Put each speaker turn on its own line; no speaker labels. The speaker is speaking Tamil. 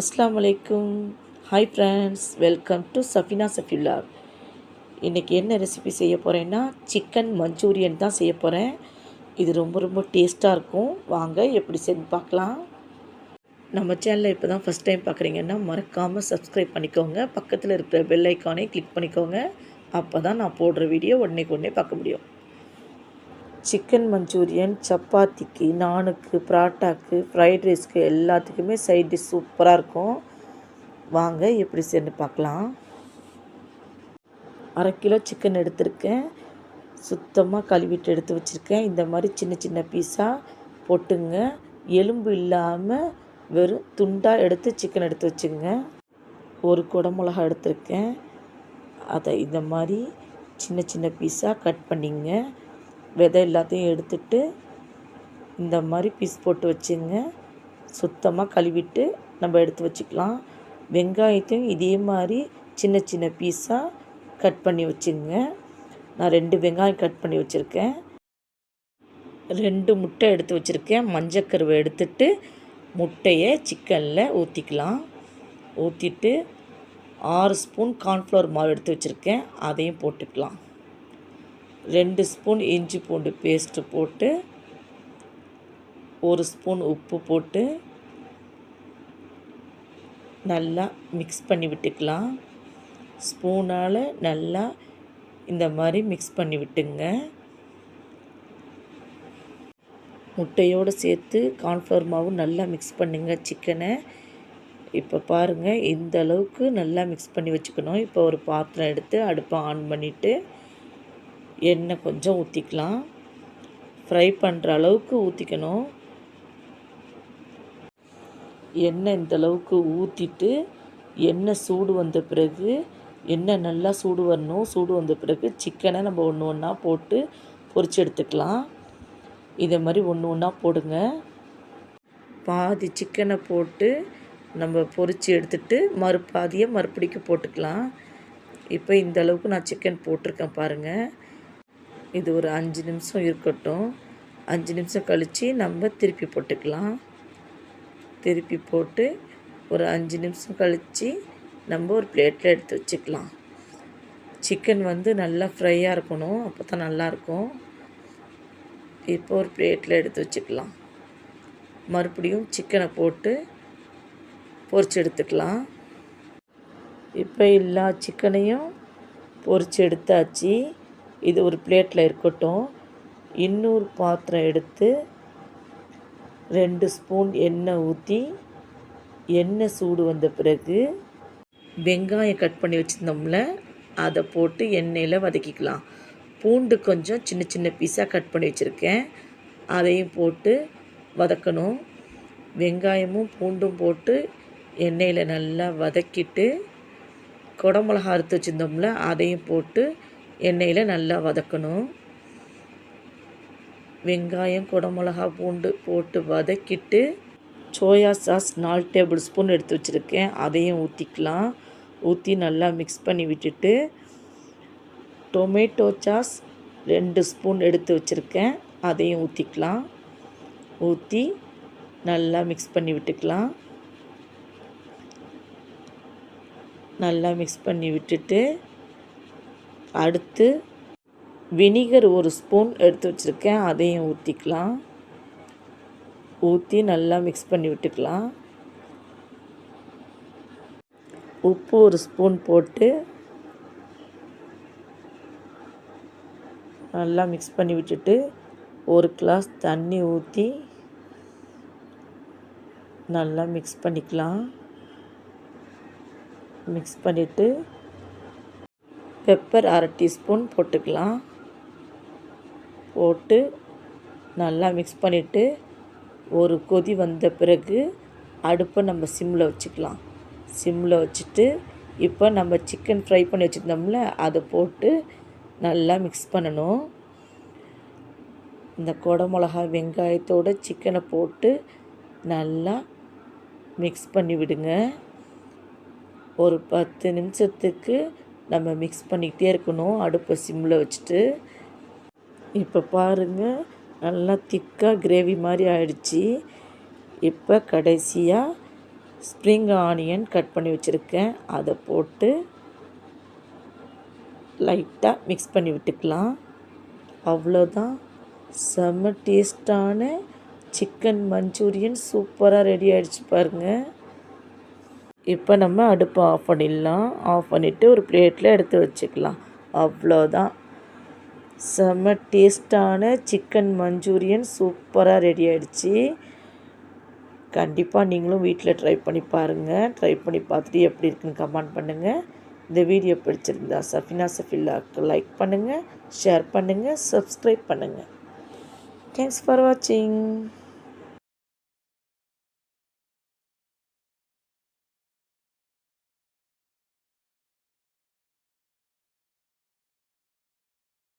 அஸ்லாம் வலைக்கும் hi friends welcome to Safina Safiullah இன்றைக்கி என்ன ரெசிபி செய்ய போகிறேன்னா சிக்கன் மஞ்சூரியன் தான் செய்ய போகிறேன் இது ரொம்ப ரொம்ப டேஸ்ட்டாக இருக்கும். வாங்க எப்படி செஞ்சு பார்க்கலாம். நம்ம சேனலில் இப்போ தான் ஃபஸ்ட் டைம் பார்க்குறீங்கன்னா மறக்காமல் சப்ஸ்கிரைப் பண்ணிக்கோங்க. பக்கத்தில் இருக்கிற பெல் ஐக்கானே கிளிக் பண்ணிக்கோங்க. அப்போ தான் நான் போடுற வீடியோ உடனே உடனே பார்க்க முடியும். சிக்கன் மஞ்சூரியன் சப்பாத்திக்கு நானுக்கு பராட்டாக்கு ஃப்ரைட் ரைஸ்க்கு எல்லாத்துக்குமே சைட் டிஷ் சூப்பராக இருக்கும். வாங்க எப்படி செய்யணும்னு பார்க்கலாம். அரை கிலோ சிக்கன் எடுத்திருக்கேன். சுத்தமாக கழுவிட்டு எடுத்து வச்சுருக்கேன். இந்த மாதிரி சின்ன சின்ன பீஸாக போட்டுங்க. எலும்பு இல்லாமல் வெறும் துண்டாக எடுத்து சிக்கன் எடுத்து வச்சுங்க ஒரு குடமிளகா எடுத்திருக்கேன். அதை இந்த மாதிரி சின்ன சின்ன பீஸாக கட் பண்ணிங்க. விதை எல்லாத்தையும் எடுத்துட்டு இந்த மாதிரி பீஸ் போட்டு வச்சுங்க. சுத்தமாக கழுவிட்டு நம்ம எடுத்து வச்சுக்கலாம். வெங்காயத்தையும் இதே மாதிரி சின்ன சின்ன பீஸாக கட் பண்ணி வச்சுங்க. நான் ரெண்டு வெங்காயம் கட் பண்ணி வச்சுருக்கேன். ரெண்டு முட்டை எடுத்து வச்சுருக்கேன். மஞ்சக்கருவை எடுத்துட்டு முட்டையை சிக்கனில் ஊற்றிக்கலாம் ஊற்றிட்டு ஆறு ஸ்பூன் கார்ன்ஃப்ளவர் மாவு எடுத்து வச்சுருக்கேன். அதையும் போட்டுக்கலாம். ரெண்டு ஸ்பூன் இஞ்சி பூண்டு பேஸ்ட்டு போட்டு ஒரு ஸ்பூன் உப்பு போட்டு நல்லா மிக்ஸ் பண்ணி விட்டுக்கலாம். ஸ்பூனால் நல்லா இந்த மாதிரி மிக்ஸ் பண்ணி விட்டுங்க. முட்டையோடு சேர்த்து கார்ன்ஃப்ளவர் மாவும் நல்லா மிக்ஸ் பண்ணுங்க சிக்கனை இப்போ பாருங்கள் இந்த அளவுக்கு நல்லா மிக்ஸ் பண்ணி வச்சுக்கணும். இப்போ ஒரு பாத்திரம் எடுத்து அடுப்பை ஆன் பண்ணிவிட்டு எண்ணெய் கொஞ்சம் ஊற்றிக்கலாம் ஃப்ரை பண்ணுற அளவுக்கு ஊற்றிக்கணும் எண்ணெய் இந்த அளவுக்கு ஊற்றிட்டு எண்ணெய் சூடு வந்த பிறகு எண்ணெய் நல்லா சூடு வரணும். சூடு வந்த பிறகு சிக்கனை நம்ம ஒன்று ஒன்றா போட்டு பொறிச்சு எடுத்துக்கலாம். இதே மாதிரி ஒன்று ஒன்றா போடுங்க. பாதி சிக்கனை போட்டு நம்ம பொறிச்சு எடுத்துட்டு மறுபாதியை மறுபடிக்கு போட்டுக்கலாம். இப்போ இந்த அளவுக்கு நான் சிக்கன் போட்டிருக்கேன் பாருங்கள் இது ஒரு அஞ்சு நிமிஷம் இருக்கட்டும். அஞ்சு நிமிஷம் கழித்து நம்ம திருப்பி போட்டுக்கலாம். திருப்பி போட்டு ஒரு அஞ்சு நிமிஷம் கழித்து நம்ம ஒரு பிளேட்டில் எடுத்து வச்சுக்கலாம். சிக்கன் வந்து நல்லா ஃப்ரையாக இருக்கணும். அப்போ தான் நல்லாயிருக்கும். இப்போ ஒரு பிளேட்டில் எடுத்து வச்சுக்கலாம். மறுபடியும் சிக்கனை போட்டு பொரிச்சு எடுத்துக்கலாம். இப்போ எல்லா சிக்கனையும் பொறிச்சு எடுத்தாச்சு. இது ஒரு பிளேட்டில் இருக்கட்டும். இன்னொரு பாத்திரம் எடுத்து ரெண்டு ஸ்பூன் எண்ணெய் ஊற்றி எண்ணெய் சூடு வந்த பிறகு வெங்காயம் கட் பண்ணி வச்சுருந்தோம்ல அதை போட்டு எண்ணெயில் வதக்கிக்கலாம். பூண்டு கொஞ்சம் சின்ன சின்ன பீஸாக கட் பண்ணி வச்சுருக்கேன். அதையும் போட்டு வதக்கணும். வெங்காயமும் பூண்டும் போட்டு எண்ணெயில் நல்லா வதக்கிட்டு குடமிளகா அறுத்து வச்சுருந்தோம்ல அதையும் போட்டு எண்ணெயில் நல்லா வதக்கணும். வெங்காயம் குடமிளகா பூண்டு போட்டு வதக்கிட்டு சோயா சாஸ் நாலு டேபிள் ஸ்பூன் எடுத்து வச்சுருக்கேன். அதையும் ஊற்றிக்கலாம் ஊற்றி நல்லா மிக்ஸ் பண்ணி விட்டுட்டு டொமேட்டோ சாஸ் ரெண்டு ஸ்பூன் எடுத்து வச்சுருக்கேன். அதையும் ஊற்றிக்கலாம் ஊற்றி நல்லா மிக்ஸ் பண்ணி விட்டுக்கலாம். நல்லா மிக்ஸ் பண்ணி விட்டுட்டு அடுத்து வினிகர் ஒரு ஸ்பூன் எடுத்து வச்சுருக்கேன். அதையும் ஊற்றிக்கலாம் ஊற்றி நல்லா மிக்ஸ் பண்ணி விட்டுக்கலாம். உப்பு ஒரு ஸ்பூன் போட்டு நல்லா மிக்ஸ் பண்ணி விட்டுட்டு ஒரு கிளாஸ் தண்ணி ஊற்றி நல்லா மிக்ஸ் பண்ணிக்கலாம். மிக்ஸ் பண்ணிவிட்டு பெப்பர் அரை டீஸ்பூன் போட்டுக்கலாம். போட்டு நல்லா மிக்ஸ் பண்ணிவிட்டு ஒரு கொதி வந்த பிறகு அடுப்பை நம்ம சிம்மில் வச்சுக்கலாம். சிம்மில் வச்சுட்டு இப்போ நம்ம சிக்கன் ஃப்ரை பண்ணி வச்சுருந்தோம்ல அதை போட்டு நல்லா மிக்ஸ் பண்ணணும். இந்த குடமிளகா வெங்காயத்தோட சிக்கனை போட்டு நல்லா மிக்ஸ் பண்ணி விடுங்க. ஒரு பத்து நிமிஷத்துக்கு நம்ம மிக்ஸ் பண்ணிக்கிட்டே இருக்கணும். அடுப்பை சிம்மில் வச்சுட்டு. இப்போ பாருங்கள் நல்லா திக்காக கிரேவி மாதிரி ஆயிடுச்சு. இப்போ கடைசியாக ஸ்ப்ரிங் ஆனியன் கட் பண்ணி வச்சுருக்கேன். அதை போட்டு லைட்டாக மிக்ஸ் பண்ணி விட்டுக்கலாம். அவ்வளோதான் செம்ம டேஸ்டான சிக்கன் மஞ்சூரியன் சூப்பராக ரெடி ஆகிடுச்சு பாருங்கள் இப்போ நம்ம அடுப்பை ஆஃப் பண்ணிடலாம். ஆஃப் பண்ணிவிட்டு ஒரு பிளேட்டில் எடுத்து வச்சுக்கலாம். அவ்வளோதான். செம்ம டேஸ்டான சிக்கன் மஞ்சூரியன் சூப்பராக ரெடி ஆகிடுச்சி கண்டிப்பாக நீங்களும் வீட்டில் ட்ரை பண்ணி பாருங்கள் ட்ரை பண்ணி பார்த்துட்டு எப்படி இருக்குன்னு கமெண்ட் பண்ணுங்கள் இந்த வீடியோ பிடிச்சிருந்தா சஃபினா சஃபில்லாக்கு லைக் பண்ணுங்கள் ஷேர் பண்ணுங்கள் சப்ஸ்கிரைப் பண்ணுங்கள் தேங்க்ஸ் ஃபார் வாட்சிங்